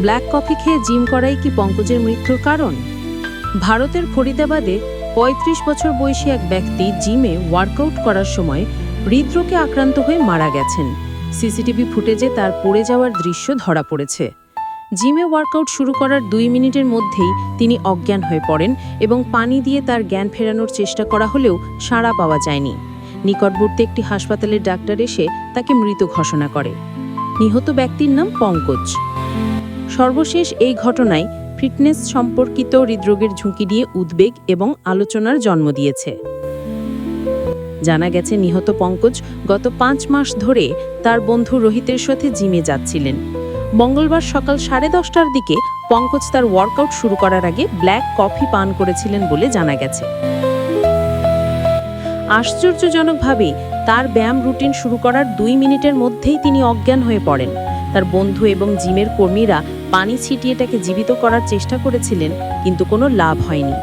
Black coffee খেয়ে gym করাই কি পঙ্কজের মৃত্যুর কারণ? ভারতের ফরিদাবাদে ৩৫ বছর বয়সী এক ব্যক্তি জিমে ওয়ার্কআউট করার সময় হৃদরোগে আক্রান্ত হয়ে মারা গেছেন। সিসিটিভি ফুটেজে তার পড়ে যাওয়ার দৃশ্য ধরা পড়েছে। জিমে ওয়ার্কআউট শুরু করার দুই মিনিটের মধ্যেই তিনি অজ্ঞান হয়ে পড়েন এবং পানি দিয়ে তার জ্ঞান ফেরানোর চেষ্টা করা হলেও সাড়া পাওয়া যায়নি। নিকটবর্তী একটি হাসপাতালের ডাক্তার এসে তাকে মৃত ঘোষণা করে। নিহত ব্যক্তির নাম পঙ্কজ। সর্বশেষ এই ঘটনায় ফিটনেস সম্পর্কিত হৃদরোগের ঝুঁকি নিয়ে উদ্বেগ এবং আলোচনার জন্ম দিয়েছে। জানা গেছে নিহত পঙ্কজ গত পাঁচ মাস ধরে তার বন্ধু রোহিতের সাথে জিমে যাচ্ছিলেন। মঙ্গলবার সকাল সাড়ে দশটার দিকে পঙ্কজ তার ওয়ার্কআউট শুরু করার আগে ব্ল্যাক কফি পান করেছিলেন বলে জানা গেছে। আশ্চর্যজনকভাবে তার ব্যায়াম রুটিন শুরু করার দুই মিনিটের মধ্যেই তিনি অজ্ঞান হয়ে পড়েন। তার বন্ধু এবং জিমের কর্মীরা পানি ছিটিয়ে তাকে জীবিত করার চেষ্টা করেছিলেন, কিন্তু কোনো লাভ হয়নি।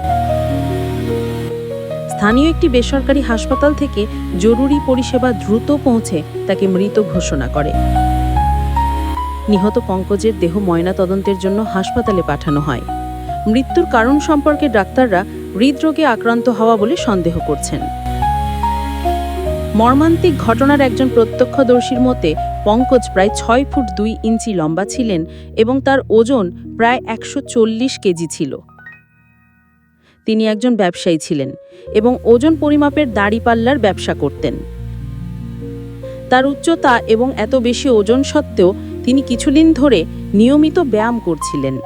স্থানীয় একটি বেসরকারি হাসপাতাল থেকে জরুরি পরিষেবা দ্রুত পৌঁছে তাকে মৃত ঘোষণা করে। নিহত পঙ্কজের দেহ ময়নাতদন্তের জন্য হাসপাতালে পাঠানো হয়। মৃত্যুর কারণ সম্পর্কে ডাক্তাররা হৃদরোগে আক্রান্ত হওয়া বলে সন্দেহ করছেন। মর্মান্তিক ঘটনার একজন প্রত্যক্ষদর্শীর মতে পঙ্কজ প্রায় ছয় ফুট দুই ইঞ্চি লম্বা ছিলেন এবং তার ওজন প্রায় একশো চল্লিশ কেজি ছিল। তিনি একজন ব্যবসায়ী ছিলেন এবং ওজন পরিমাপের দাড়ি পাল্লার ব্যবসা করতেন। তার উচ্চতা এবং এত বেশি ওজন সত্ত্বেও তিনি কিছুদিন ধরে নিয়মিত ব্যায়াম করছিলেন।